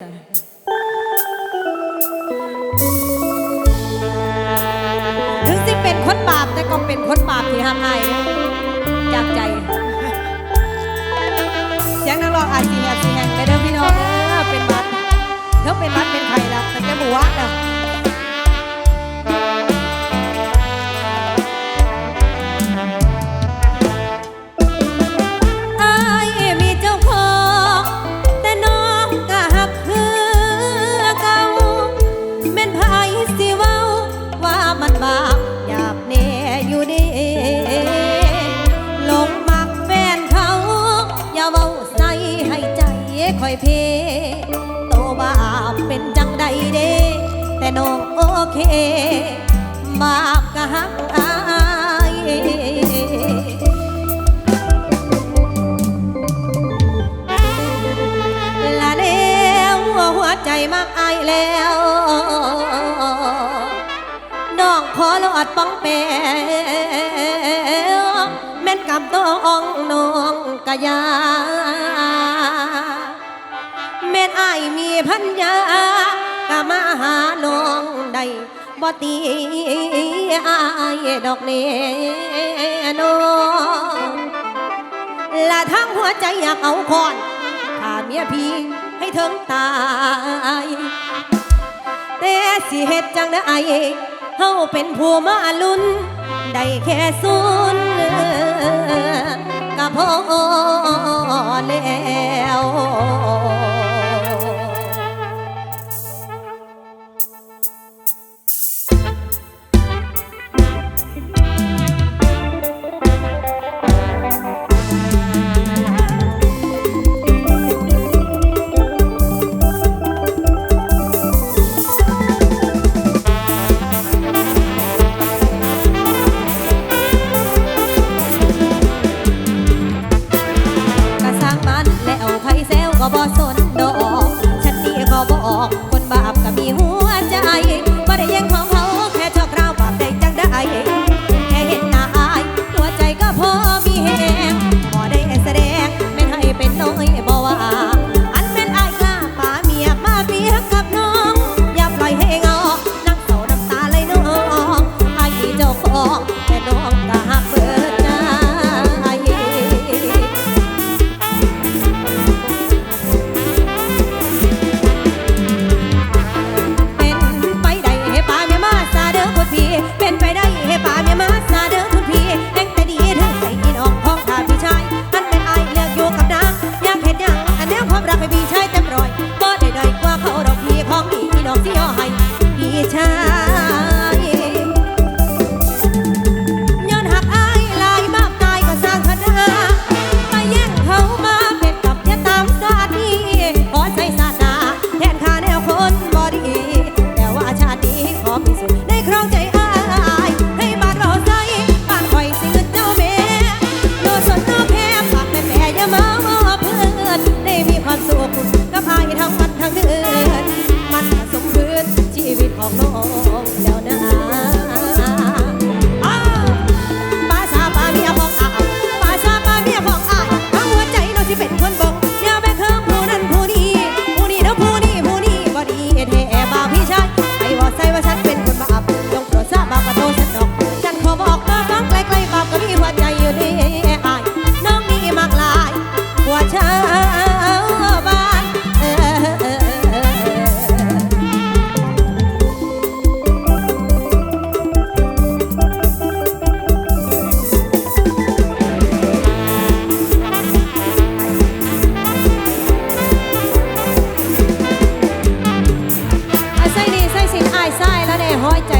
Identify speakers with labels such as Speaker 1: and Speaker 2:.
Speaker 1: ถึงสิเป็นคนบาปแต่ก็เป็นคนบาปที่ทำให้จากใจ เสียงนักร้องอาจสีแหกสีแหกไปเดิมพี่น้องเด้อเป็นบัตรเธอเป็นบัตเป็นใครแล้วแต่แกบัวแล้ว ด้หลงมักแฟนเขา อย่าเว้าใส่ให้ใจคอยเพโตบาปเป็นจังใดเด้ แต่น้องโอเคบาปกะหักอายละแล้วหัวใจมักอายแล้ว ดป้องเปแม่นกับต้องนองกะยาแม่นอายมีพันยากะมาหาน้องได้บ่ตีอายดอกเนนองละทั้งหัวใจอยากเอาคอนถ้าเมียพี่ให้เถึงตายแต่สิเหตุจังได้ เฮาเป็นผัวมาลุนได้แค่ซุนก็พอแล้ว ที่เป็นคนบอก หัวใจ